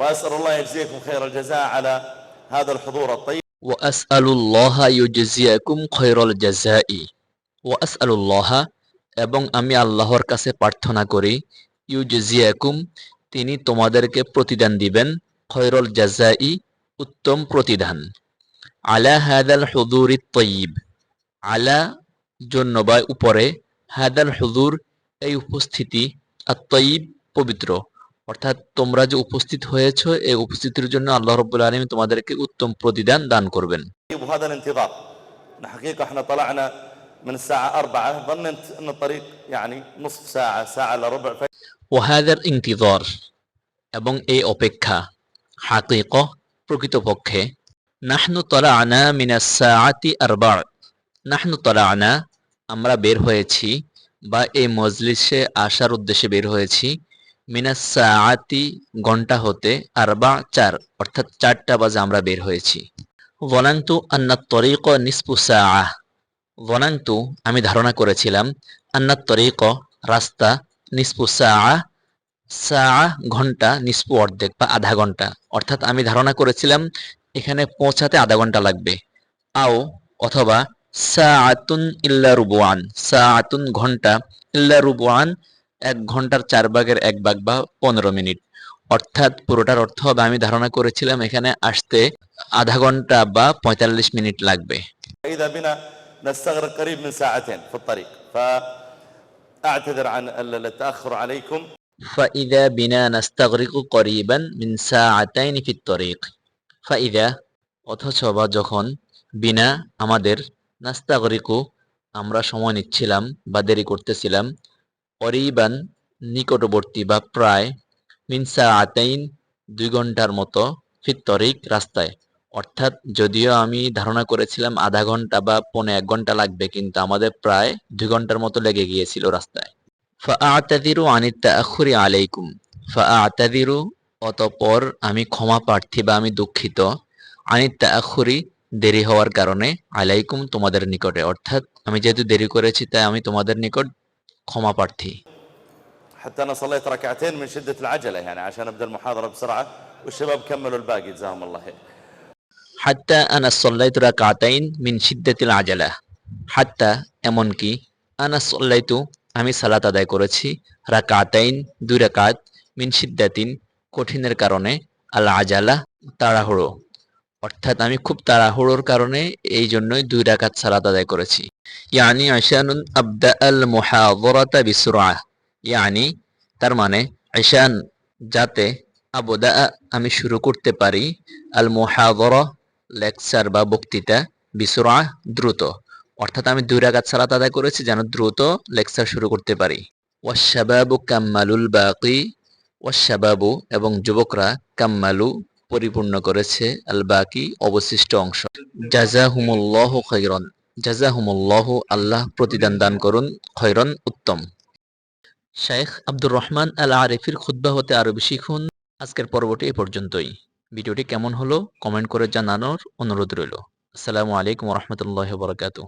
وأسأل الله يجزيكم خير الجزاء على هذا الحضور الطيب وأسأل الله يجزيكم خير الجزاء وأسأل الله এবং আমি আল্লাহর কাছে প্রার্থনা করি ইউজজিয়াকুম তিনি তোমাদেরকে প্রতিদান দিবেন খয়রল জাজাই উত্তম প্রতিদান আলা হাদাল হুদুরি তয়িব আলা জন্য বা উপরে হাদাল হুদুর এই উপস্থিতি আর তয়িব পবিত্র অর্থাৎ তোমরা যে উপস্থিত হয়েছ এই উপস্থিতির জন্য আল্লাহ রব্বুল আলমী তোমাদেরকে উত্তম প্রতিদান দান করবেন। এবং এই অপেক্ষা হাকিক প্রকৃতপক্ষে নাহনু তলা আনা মিনাসাআতি আরবার নাহনু তলা আনা আমরা বের হয়েছি বা এই মজলিসে আসার উদ্দেশ্যে বের হয়েছি মিনাস সাআতি ঘণ্টা হতে আরবা চার, অর্থাৎ চারটা বাজে আমরা বের হয়েছি। ওয়ানান্তু আন্না তরিক নিসপু সাআ। ওয়ানান্তু আমি ধারণা করেছিলাম, আন্না তরিক রাস্তা নিসপু সাআ সাআ ঘণ্টা নিসপু অর্ধেক বা আধা ঘণ্টা। অর্থাৎ আমি ধারণা করেছিলাম, এখানে পৌঁছাতে আধা ঘণ্টা লাগবে। আও, অথবা সাআতুন ইল্লা রুবুয়ান সাআতুন ঘণ্টা ইল্লা রুবুয়ান এক ঘন্টার চার ভাগের এক ভাগ বা পনেরো মিনিট অর্থাৎ পুরোটার অর্থ হবে আমি ধারণা করেছিলাম এখানে আসতে আধা ঘন্টা বা পঁয়তাল্লিশ মিনিট লাগবে فإذا بنا نستغرق قريب من ساعتين في الطريق فأعتذر عن ال- التأخر عليكم فإذا بنا نستغرق قريبا من ساعتين في الطريق فإذا অথচ বা যখন বিনা আমাদের নাস্তাগরিকু আমরা সময় নিচ্ছিলাম বা দেরি করতেছিলাম অরিবান নিকটবর্তী বা প্রায় মিনসা আতাইন দুই ঘণ্টার মতো ফিত্তরিক রাস্তায়। অর্থাৎ যদিও আমি ধারণা করেছিলাম আধা ঘণ্টা বা পৌনে এক ঘণ্টা লাগবে, কিন্তু আমাদের প্রায় দুই ঘণ্টার মতো লেগে গিয়েছিল রাস্তায়। ফাআতাদিরু আনিত তাআখুরি আলাইকুম। ফাআতাদিরু অতঃপর আমি ক্ষমা প্রার্থী বা আমি দুঃখিত। আনিত আখুরি দেরি হওয়ার কারণে আলাইকুম তোমাদের নিকটে। অর্থাৎ আমি যেহেতু দেরি করেছি, তাই আমি তোমাদের নিকট ক্ষমা প্রার্থী حتى أنا صليت ركعتين من شدة العجلة يعني عشان أبدأ المحاضرة بسرعة والشباب كملوا الباقي جزاهم الله خير হাত্তা আনা সল্লাইতু রাকাতাইন মিন শিদ্দাতিল আজালা হাত্তা এমনকি আনা সল্লাইতু আমি সালাত আদায় করেছি রাকাতাইন দুই রাকাত মিন শিদ্দাতিন কঠিনের কারণে আল আজালা তাড়াহুড়ো অর্থাৎ আমি খুব তাড়াহুড়োর কারণে এই জন্যই দুই রাকাত সালাত আদায় করেছি। ইয়ানি আশানুন আবদা আল মুহাযরাতা বিসুরা ইয়ানি, তার মানে আশান যাতে আবদা, আমি শুরু করতে পারি, আল মুহাযরা লেকচার বা বক্তৃতা বিসরা দ্রুত। অর্থাৎ আমি দুই রাকাত সালাত আদায় করেছি যেন দ্রুত লেকচার শুরু করতে পারি। ওয়াশাবাবু কাম্মালুল বাকি ওয়াশাবাবু এবং যুবকরা কাম্মালু পরিপূর্ণ করেছে আল বাকি অবশিষ্ট অংশ। জাজাহুমুল্লাহ খৈরন জাজাহুমুল্লাহ আল্লাহ প্রতিদান দান করুন খৈরন উত্তম। শেখ আব্দুর রহমান আল আরিফির খুদ্া হতে আরবি শিখুন। আজকের পর্বটি এ পর্যন্তই। ভিডিওটি কেমন হলো, কমেন্ট করে জানানোর অনুরোধ রইল। আসসালামু আলাইকুম রহমতুল্লাহ বরকাতু